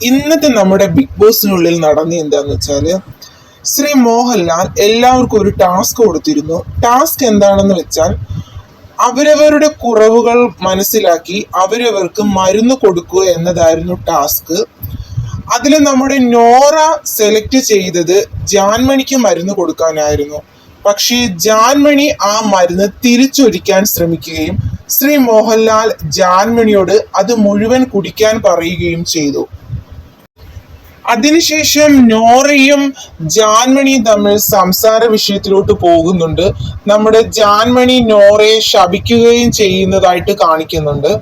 ഇന്നത്തെ നമ്മുടെ ബിഗ് ബോസിനുള്ളിൽ നടന്ന എന്താന്ന് വെച്ചാൽ ശ്രീ മോഹൻലാൽ എല്ലാവർക്കും ഒരു ടാസ്ക് കൊടുത്തിരുന്നു. ടാസ്ക് എന്താണെന്ന് വെച്ചാൽ അവരവരുടെ കുറവുകൾ മനസ്സിലാക്കി അവരവർക്ക് മരുന്ന് കൊടുക്കുക എന്നതായിരുന്നു ടാസ്ക് അതിൽ നമ്മുടെ നോറ സെലക്ട് ചെയ്തത് ജാൻമണിക്ക് മരുന്ന് കൊടുക്കാനായിരുന്നു. പക്ഷേ ജാൻമണി ആ മരുന്ന് തിരിച്ചൊരിക്കാൻ ശ്രമിക്കുകയും ശ്രീ മോഹൻലാൽ ജാൻമണിയോട് അത് മുഴുവൻ കുടിക്കാൻ പറയുകയും ചെയ്തു. അതിനുശേഷം നോറയും ജാൻമണിയും തമ്മിൽ സംസാര വിഷയത്തിലോട്ട് പോകുന്നുണ്ട്. നമ്മുടെ ജാൻമണി നോറയെ ശപിക്കുകയും ചെയ്യുന്നതായിട്ട് കാണിക്കുന്നുണ്ട്.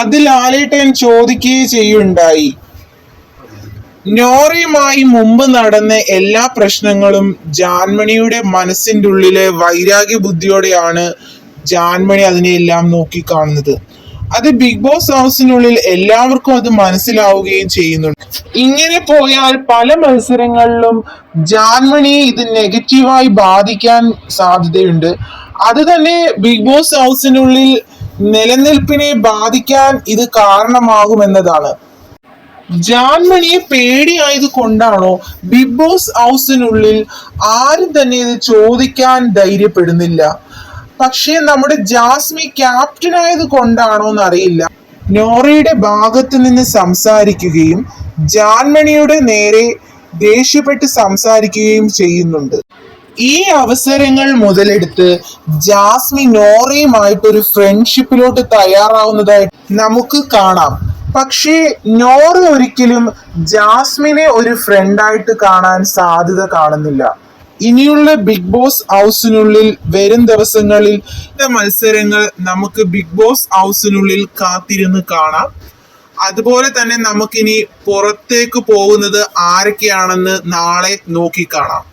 അതിൽ ആലേട്ടൻ ചോദിക്കുകയും ചെയ്യുണ്ടായി. നോറയുമായി മുമ്പ് നടന്ന എല്ലാ പ്രശ്നങ്ങളും ജാൻമണിയുടെ മനസ്സിന്റെ ഉള്ളിലെ വൈരാഗ്യ ബുദ്ധിയോടെയാണ് ജാൻമണി അതിനെയെല്ലാം നോക്കിക്കാണുന്നത്. അത് ബിഗ് ബോസ് ഹൗസിനുള്ളിൽ എല്ലാവർക്കും അത് മനസ്സിലാവുകയും ചെയ്യുന്നുണ്ട്. ഇങ്ങനെ പോയാൽ പല മത്സരങ്ങളിലും ജാൻമണിയെ ഇത് നെഗറ്റീവായി ബാധിക്കാൻ സാധ്യതയുണ്ട്. അത് തന്നെ ബിഗ് ബോസ് ഹൗസിനുള്ളിൽ നിലനിൽപ്പിനെ ബാധിക്കാൻ ഇത് കാരണമാകുമെന്നതാണ്. ജാൻമണിയെ പേടിയായത് കൊണ്ടാണോ ബിഗ് ബോസ് ഹൗസിനുള്ളിൽ ആരും തന്നെ ഇത് ചോദിക്കാൻ ധൈര്യപ്പെടുന്നില്ല? പക്ഷേ നമ്മുടെ ജാസ്മി ക്യാപ്റ്റൻ ആയത് കൊണ്ടാണോ എന്നറിയില്ല. നോറയുടെ ഭാഗത്ത് നിന്ന് സംസാരിക്കുകയും ജാൻമണിയുടെ നേരെ ദേഷ്യപ്പെട്ട് സംസാരിക്കുകയും ചെയ്യുന്നുണ്ട്. ഈ അവസരങ്ങൾ മുതലെടുത്ത് ജാസ്മി നോറയുമായിട്ട് ഒരു ഫ്രണ്ട്ഷിപ്പിലോട്ട് തയ്യാറാവുന്നതായി നമുക്ക് കാണാം. പക്ഷേ നോറ ഒരിക്കലും ജാസ്മിനെ ഒരു ഫ്രണ്ടായിട്ട് കാണാൻ സാധ്യത കാണുന്നില്ല. ഇനിയുള്ള ബിഗ് ബോസ് ഹൗസിനുള്ളിൽ വരും ദിവസങ്ങളിൽ മത്സരങ്ങൾ നമുക്ക് ബിഗ് ബോസ് ഹൗസിനുള്ളിൽ കാത്തിരുന്ന് കാണാം. അതുപോലെ തന്നെ നമുക്കിനി പുറത്തേക്ക് പോകുന്നത് ആരൊക്കെയാണെന്ന് നാളെ നോക്കിക്കാണാം